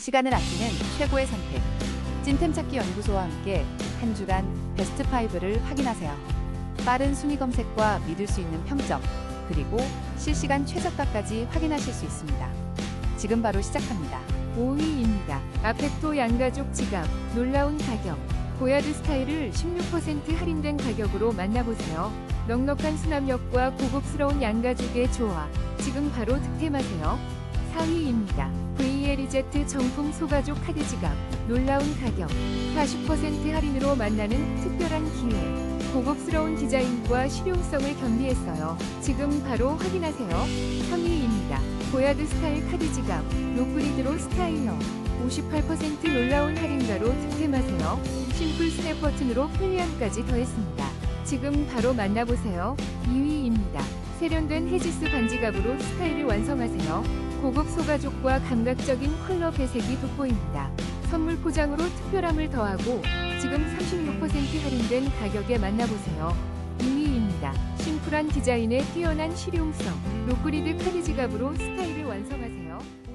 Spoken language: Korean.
시간을 아끼는 최고의 선택. 찐템 찾기 연구소와 함께 한 주간 베스트 5를 확인하세요. 빠른 순위 검색과 믿을 수 있는 평점, 그리고 실시간 최저가까지 확인하실 수 있습니다. 지금 바로 시작합니다. 5위입니다. 아펙토 양가족 지갑 놀라운 가격 보야드 스타일을 16% 할인된 가격으로 만나보세요. 넉넉한 수납력과 고급스러운 양가죽의 조화 지금 바로 득템하세요. 4위입니다. VLEZ 정품 소가족 카드 지갑 놀라운 가격 40% 할인으로 만나는 특별한 기회 고급스러운 디자인과 실용성을 겸비했어요. 지금 바로 확인하세요. 3위입니다. 보야드 스타일 카드 지갑 노브리드로 스타일러 58% 놀라운 할인가로 득템하세요. 심플 스냅 버튼으로 편리함까지 더했습니다. 지금 바로 만나보세요. 2위입니다. 세련된 헤지스 반지갑으로 스타일을 완성하세요. 고급 소가죽과 감각적인 컬러 배색이 돋보입니다. 선물 포장으로 특별함을 더하고 지금 36% 할인된 가격에 만나보세요. 2위입니다. 심플한 디자인에 뛰어난 실용성, 노그리드 카드 지갑으로 스타일을 완성하세요. 50